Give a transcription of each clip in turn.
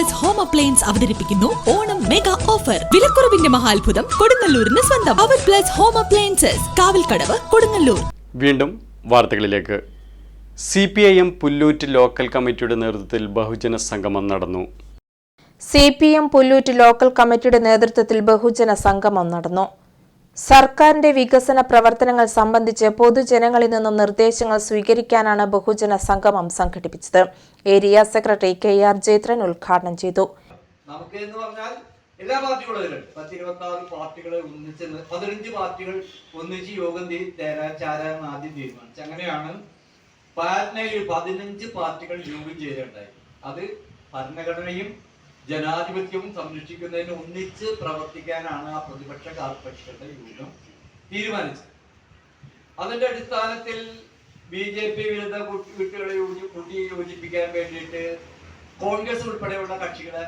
Plus home appliance അവതരിപ്പിക്കുന്നു Onam mega offer വിലക്കുറവിന്റെ മഹാത്ഭുതം കൊടുങ്ങല്ലൂരിന് സ്വന്തം. അവർ plus home appliances Kavalkadavu Kodungallur. വീണ്ടും വാർത്തകളിലേക്ക്. C P I M Pullut local കമ്മിറ്റിയുടെ നേതൃത്വത്തിൽ ബഹുജന സംഗമം നടന്നു. C P M Pullut local കമ്മിറ്റിയുടെ നേതൃത്വത്തിൽ ബഹുജന സംഗമം നടന്നു. സർക്കാരിന്റെ വികസന പ്രവർത്തനങ്ങൾ സംബന്ധിച്ച് പൊതുജനങ്ങളിൽ നിന്നും നിർദ്ദേശങ്ങൾ സ്വീകരിക്കാനാണ് ബഹുജന സംഗമം സംഘടിപ്പിച്ചത്. Area secretary K R Jethran ഉദ്ഘാടനം ചെയ്തു. നമുക്ക് എന്ന് പറഞ്ഞാൽ എല്ലാ പാർട്ടികളും പത്തി പത്ത് ഇരുപത്തി ആറ് പാർട്ടികൾ ഒന്നിച്ച് പതിനഞ്ച് പാർട്ടികൾ ഒന്നിച്ച് യോഗം ചേരാൻ ആദ്യം തീരുമാനിച്ചു അങ്ങനെയാണ് പാറ്റ്നയിൽ പതിനഞ്ച് പാർട്ടികൾ യോഗം ചെയ്തിട്ടുണ്ടായി അത് ഭരണഘടനയും ജനാധിപത്യവും സംരക്ഷിക്കുന്നതിന് ഒന്നിച്ച് പ്രവർത്തിക്കാനാണ് ആ പ്രതിപക്ഷ കാർപ്പക്ഷയുടെ യോഗം തീരുമാനിച്ചത്. അതിന്റെ അടിസ്ഥാനത്തിൽ ബി ജെ പി വിരുദ്ധ കുട്ടികളെ കൂട്ടി യോജിപ്പിക്കാൻ വേണ്ടിയിട്ട് കോൺഗ്രസ് ഉൾപ്പെടെയുള്ള കക്ഷികളെ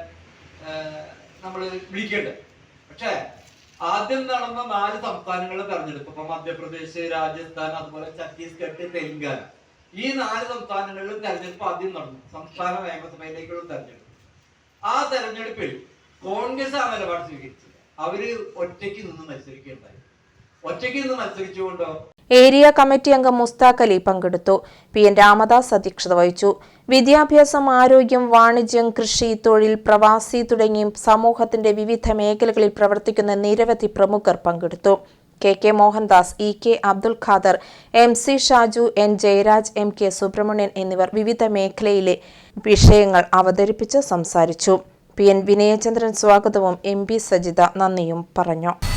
നമ്മൾ വിളിക്കേണ്ടത്. പക്ഷേ ആദ്യം നടന്ന നാല് സംസ്ഥാനങ്ങളെ തെരഞ്ഞെടുപ്പ് ഇപ്പൊ മധ്യപ്രദേശ് രാജസ്ഥാൻ അതുപോലെ ഛത്തീസ്ഗഡ് തെലങ്കാന. ഈ നാല് സംസ്ഥാനങ്ങളിലും തെരഞ്ഞെടുപ്പ് ആദ്യം നടന്നു. സംസ്ഥാന നിയമസഭയിലേക്കുള്ള തെരഞ്ഞെടുപ്പ്. ആ തെരഞ്ഞെടുപ്പിൽ കോൺഗ്രസ് ആ നിലപാട് സ്വീകരിച്ചില്ല അവർ ഒറ്റയ്ക്ക് നിന്ന് മത്സരിക്കുകയുണ്ടായി. ഒറ്റയ്ക്ക് നിന്ന് മത്സരിച്ചുകൊണ്ടോ? ഏരിയ കമ്മിറ്റി അംഗം മുസ്താഖ് അലി പങ്കെടുത്തു. പി എൻ രാമദാസ് അധ്യക്ഷത വഹിച്ചു. വിദ്യാഭ്യാസം ആരോഗ്യം വാണിജ്യം കൃഷി തൊഴിൽ പ്രവാസി തുടങ്ങി സമൂഹത്തിന്റെ വിവിധ മേഖലകളിൽ പ്രവർത്തിക്കുന്ന നിരവധി പ്രമുഖർ പങ്കെടുത്തു. K K Mohandas E K Abdul Khader M C Shaju N Jayaraj M K Subramanian എന്നിവർ വിവിധ മേഖലയിലെ വിഷയങ്ങൾ അവതരിപ്പിച്ച് സംസാരിച്ചു. പി. എൻ. വിനയചന്ദ്രൻ സ്വാഗതവും എം പി സജിത നന്ദിയും പറഞ്ഞു.